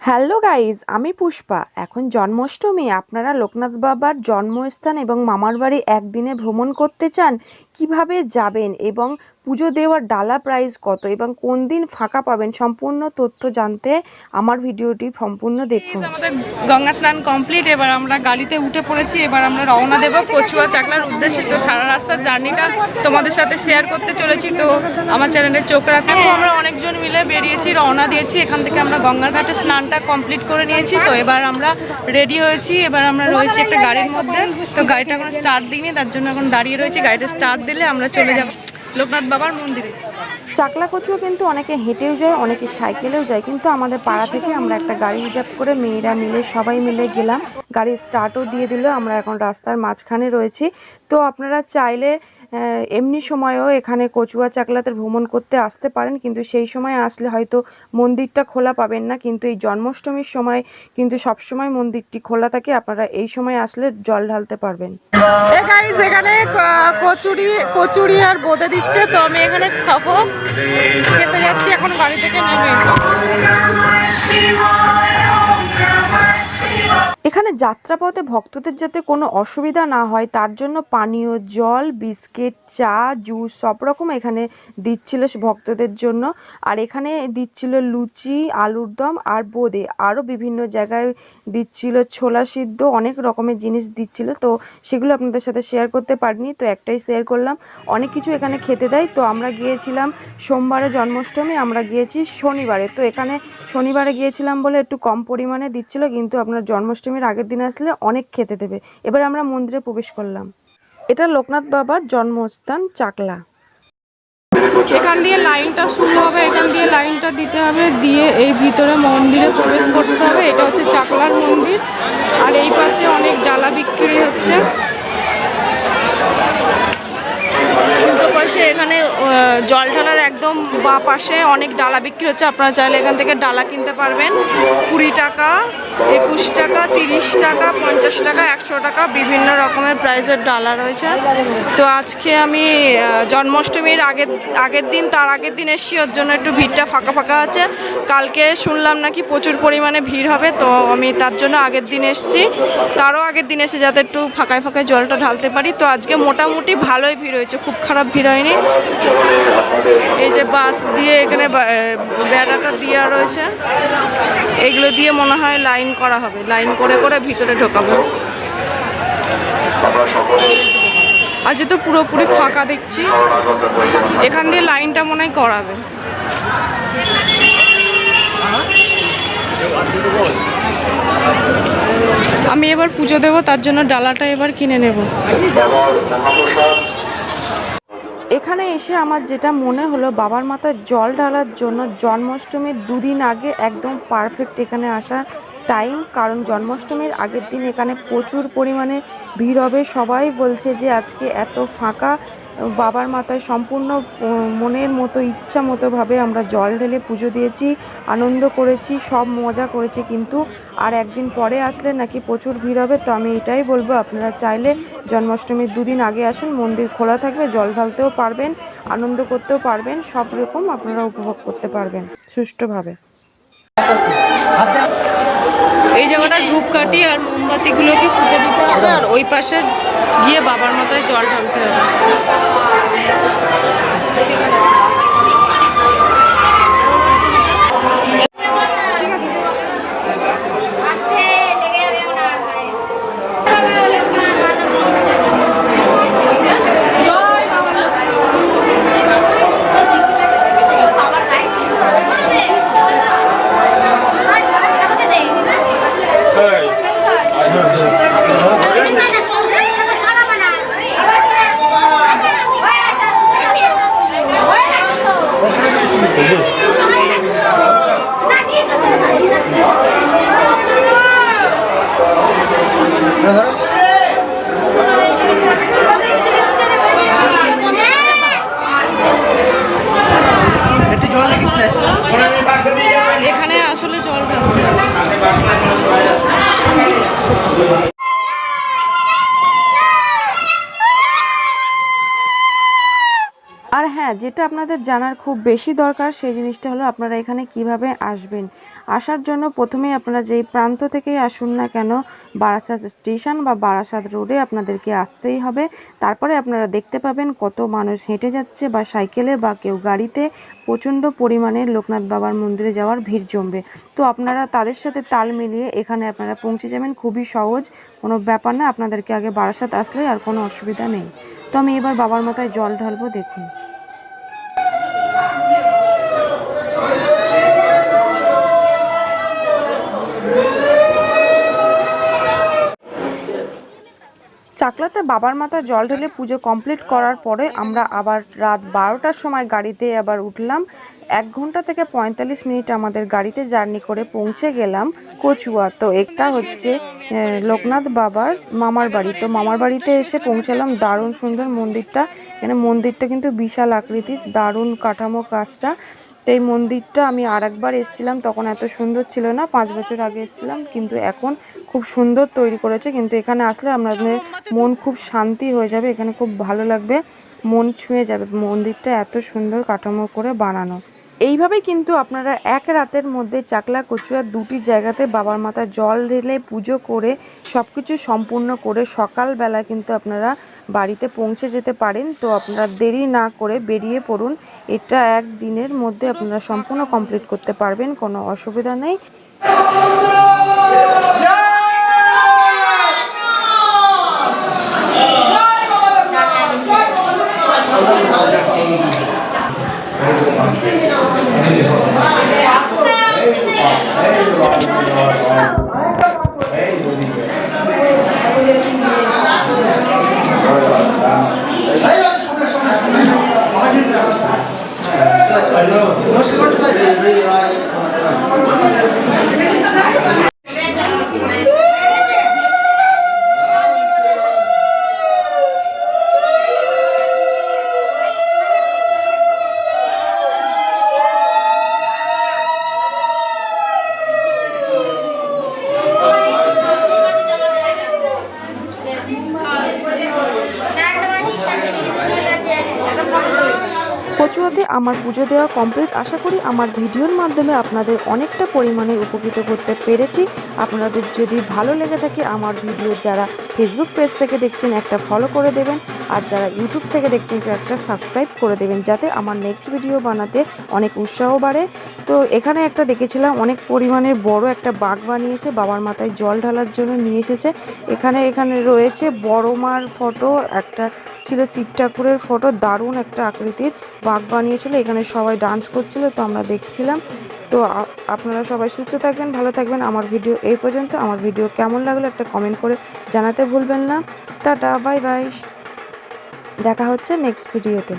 Hello guys, আমি পুষ্পা। এখন জন্মাষ্টমী। আপনারা লোকনাথ বাবার জন্মস্থান এবং মামার বাড়ি একদিনে ভ্রমণ করতে চান, কীভাবে যাবেন এবং পুজো দেওয়ার ডালা প্রাইস কত এবং কোন দিন ফাঁকা পাবেন সম্পূর্ণ তথ্য জানতে আমার ভিডিওটি সম্পূর্ণ দেখুন। আমাদের গঙ্গা স্নান কমপ্লিট এবার আমরা গাড়িতে উঠে পড়েছি, এবার আমরা রওনা দেব কচুয়া চাকলার উদ্দেশ্যে। তো সারা রাস্তার জার্নিটা তোমাদের সাথে শেয়ার করতে চলেছি, তো আমার চ্যানেলে চোখ রাখো। আমরা অনেকজন মিলে বেরিয়েছি, রওনা দিয়েছি, এখান থেকে আমরা গঙ্গার ঘাটে স্নানটা কমপ্লিট করে নিয়েছি। তো এবার আমরা রেডি হয়েছি, এবার আমরা রয়েছি একটা গাড়ির মধ্যে। তো গাড়িটা এখন স্টার্ট দিইনি, তার জন্য এখন দাঁড়িয়ে রয়েছি। গাড়িটা স্টার্ট দিলে আমরা চলে যাব। লোকনাথ বাবার মন্দিরে। চাকলা কচুও কিন্তু অনেকে হেঁটেও যায়, অনেকে সাইকেলেও যায়, কিন্তু আমাদের পাড়া থেকে আমরা একটা গাড়ি রিজার্ভ করে মেয়েরা মিলে সবাই মিলে গেলাম। গাড়ি স্টার্টও দিয়ে দিল, আমরা এখন রাস্তার মাঝখানে রয়েছি। তো আপনারা চাইলে এমনি সময়ও এখানে কচুয়া চাকলাতে ভ্রমণ করতে আসতে পারেন, কিন্তু সেই সময় আসলে হয়তো মন্দিরটা খোলা পাবেন না। কিন্তু এই জন্মাষ্টমীর সময় কিন্তু সবসময় মন্দিরটি খোলা থাকে, আপনারা এই সময় আসলে জল ঢালতে পারবেন। এখানে কচুরি কচুরি আর বোঁদে দিচ্ছে, তো আমি এখানে খাব। খেতে যাচ্ছি, এখন গাড়ি থেকে নেমে। এখানে যাত্রাপথে ভক্তদের যাতে কোনো অসুবিধা না হয়, তার জন্য পানীয় জল, বিস্কিট, চা, জুস সব রকম এখানে দিচ্ছিল ভক্তদের জন্য। আর এখানে দিচ্ছিল লুচি, আলুর দম আর বোঁদে। আরও বিভিন্ন জায়গায় দিচ্ছিল ছোলা সিদ্ধ, অনেক রকমের জিনিস দিচ্ছিল। তো সেগুলো আপনাদের সাথে শেয়ার করতে পারিনি, তো একটাই শেয়ার করলাম। অনেক কিছু এখানে খেতে দেয়। তো আমরা গিয়েছিলাম সোমবারে জন্মাষ্টমী, আমরা গিয়েছি শনিবারে। তো এখানে শনিবারে গিয়েছিলাম বলে একটু কম পরিমাণে দিচ্ছিল, কিন্তু আপনার জন্মাষ্টমীর আগের দিন আসলে অনেক খেতে দেবে। এবার আমরা মন্দিরে প্রবেশ করলাম। এটা লোকনাথ বাবার জন্মস্থান চাকলা। এখান দিয়ে লাইনটা শুরু হবে, এখান দিয়ে লাইনটা দিতে হবে, দিয়ে এই ভিতরে মন্দিরে প্রবেশ করতে হবে। এটা হচ্ছে চাকলার মন্দির। আর এই পাশে অনেক ডালা বিক্রি হচ্ছে উল্টো পাশে এখানে আহ, জল ঢালার একদম বা পাশে অনেক ডালা বিক্রি হচ্ছে। আপনারা চাইলে এখান থেকে ডালা কিনতে পারবেন। কুড়ি টাকা, একুশ টাকা, তিরিশ টাকা, পঞ্চাশ টাকা, একশো টাকা, বিভিন্ন রকমের প্রাইজের ডালা রয়েছে। তো আজকে আমি জন্মাষ্টমীর আগের আগের দিন, তার আগের দিন এসেছি, ওর জন্য একটু ভিড়টা ফাঁকা ফাঁকা আছে। কালকে শুনলাম নাকি প্রচুর পরিমাণে ভিড় হবে, তো আমি তার জন্য আগের দিন এসেছি। তারও আগের দিন এসে যাতে একটু ফাঁকায় ফাঁকায় জলটা ঢালতে পারি। তো আজকে মোটামুটি ভালোই ভিড় হয়েছে, খুব খারাপ ভিড় হয়নি। এই যে বাস দিয়ে এখানে বেড়াটা দেওয়া রয়েছে। এগুলো দিয়ে মনে হয় লাইন করা হবে। লাইন করে করে ভিতরে ঢোকাবো। আজ তো পুরোপুরি ফাঁকা দেখছি। এখান দিয়ে লাইনটা মনে হয় করাবে। আমি এবার পুজো দেবো তার জন্য ডালাটা এবার কিনে নেব। এখানে এসে আমার যেটা মনে হলো, বাবার মাথায় জল ঢালার জন্য জন্মাষ্টমীর দুদিন আগে একদম পারফেক্ট এখানে আসা টাইম কারণ জন্মাষ্টমীর আগের দিন এখানে প্রচুর পরিমাণে ভিড় হবে। সবাই বলছে যে আজকে এত ফাঁকা বাবার মাথায় সম্পূর্ণ মনের মতো, ইচ্ছা মতোভাবে আমরা জল ঢেলে পুজো দিয়েছি, আনন্দ করেছি, সব মজা করেছি, কিন্তু আর একদিন পরে আসলে নাকি প্রচুর ভিড় হবে, তো আমি এটাই বলব, আপনারা চাইলে জন্মাষ্টমীর দুদিন আগে আসুন, মন্দির খোলা থাকবে, জল ঢালতেও পারবেন, আনন্দ করতেও পারবেন, সব রকম আপনারা উপভোগ করতে পারবেন সুষ্ঠুভাবে। এই জায়গাটা ধূপকাঠি আর মোমবাতি মোমবাতিগুলোকে পুঁতে দিতে হবে, আর ওই পাশে গিয়ে বাবার মাথায় জল ঢালতে হবে এখানে আসলে জল ঢালতে হবে আর হ্যাঁ যেটা আপনাদের জানার খুব বেশি দরকার, সেই জিনিসটা হলো আপনারা এখানে কীভাবে আসবেন। আসার জন্য প্রথমেই আপনারা যেই প্রান্ত থেকেই আসুন না কেন, বারাসাত স্টেশন বা বারাসাত রোডে আপনাদেরকে আসতেই হবে। তারপরে আপনারা দেখতে পাবেন কত মানুষ হেঁটে যাচ্ছে বা সাইকেলে বা কেউ গাড়িতে প্রচণ্ড পরিমাণে লোকনাথ বাবার মন্দিরে যাওয়ার ভিড় জমবে। তো আপনারা তাদের সাথে তাল মিলিয়ে এখানে আপনারা পৌঁছে যাবেন। খুবই সহজ, কোনো ব্যাপার না, আপনাদেরকে আগে বারাসাত আসলে আর কোনো অসুবিধা নেই। তো আমি এবার বাবার মাথায় জল ঢালবো, দেখুন। চাকলাতে বাবার মাথায় জল ঢেলে পুজো কমপ্লিট করার পরে আমরা আবার রাত বারোটার সময় গাড়িতে আবার উঠলাম। এক ঘণ্টা থেকে পঁয়তাল্লিশ মিনিট আমাদের গাড়িতে জার্নি করে পৌঁছে গেলাম কচুয়া। তো একটা হচ্ছে লোকনাথ বাবার মামার বাড়ি। তো মামার বাড়িতে এসে পৌঁছালাম দারুণ সুন্দর মন্দিরটা। এখানে মন্দিরটা কিন্তু বিশাল আকৃতির, দারুণ কাঠামো কাজটা। তো এই মন্দিরটা আমি আর একবার এসেছিলাম, তখন এত সুন্দর ছিল না, পাঁচ বছর আগে এসেছিলাম, কিন্তু এখন খুব সুন্দর তৈরি করেছে, কিন্তু এখানে আসলে আপনাদের মন খুব শান্তি হয়ে যাবে, এখানে খুব ভালো লাগবে, মন ছুঁয়ে যাবে, মন্দিরটা এত সুন্দর কাঠামো করে বানানো। এইভাবে কিন্তু আপনারা এক রাতের মধ্যে চাকলা কচুয়া দুটি জায়গাতে বাবার মাথায় জল ঢেলে পুজো করে সব কিছু সম্পূর্ণ করে সকালবেলা কিন্তু আপনারা বাড়িতে পৌঁছে যেতে পারেন। তো আপনারা দেরি না করে বেরিয়ে পড়ুন। এটা এক দিনের মধ্যে আপনারা সম্পূর্ণ কমপ্লিট করতে পারবেন, কোনো অসুবিধা নেই। কচুয়াতে আমার পুজো দেওয়া কমপ্লিট আশা করি আমার ভিডিওর মাধ্যমে আপনাদের অনেকটা পরিমাণে উপকৃত করতে পেরেছি। আপনাদের যদি ভালো লেগে থাকে আমার ভিডিও যারা ফেসবুক পেজ থেকে দেখছেন, একটা ফলো করে দেবেন। আর যারা ইউটিউব থেকে দেখছেন, একটা সাবস্ক্রাইব করে দেবেন, যাতে আমার নেক্সট ভিডিও বানাতে অনেক উৎসাহ বাড়ে। তো এখানে একটা দেখেছিলাম, অনেক পরিমাণের বড় একটা বাঘ বানিয়েছে, বাবার মাথায় জল ঢালার জন্য নিয়ে এসেছে। এখানে এখানে রয়েছে বড় মার ফটো একটা ছিল শিব ঠাকুরের ফটো দারুণ একটা আকৃতির বাঘ বানিয়েছিল এখানে সবাই ডান্স করছিল, তো আমরা দেখছিলাম। তো আপনারা সবাই সুস্থ থাকবেন, ভালো থাকবেন। আমার ভিডিও এই পর্যন্ত। আমার ভিডিও কেমন লাগল একটা কমেন্ট করে জানাতে ভুলবেন না। টাটা বাই বাই দেখা হচ্ছে নেক্সট ভিডিওতে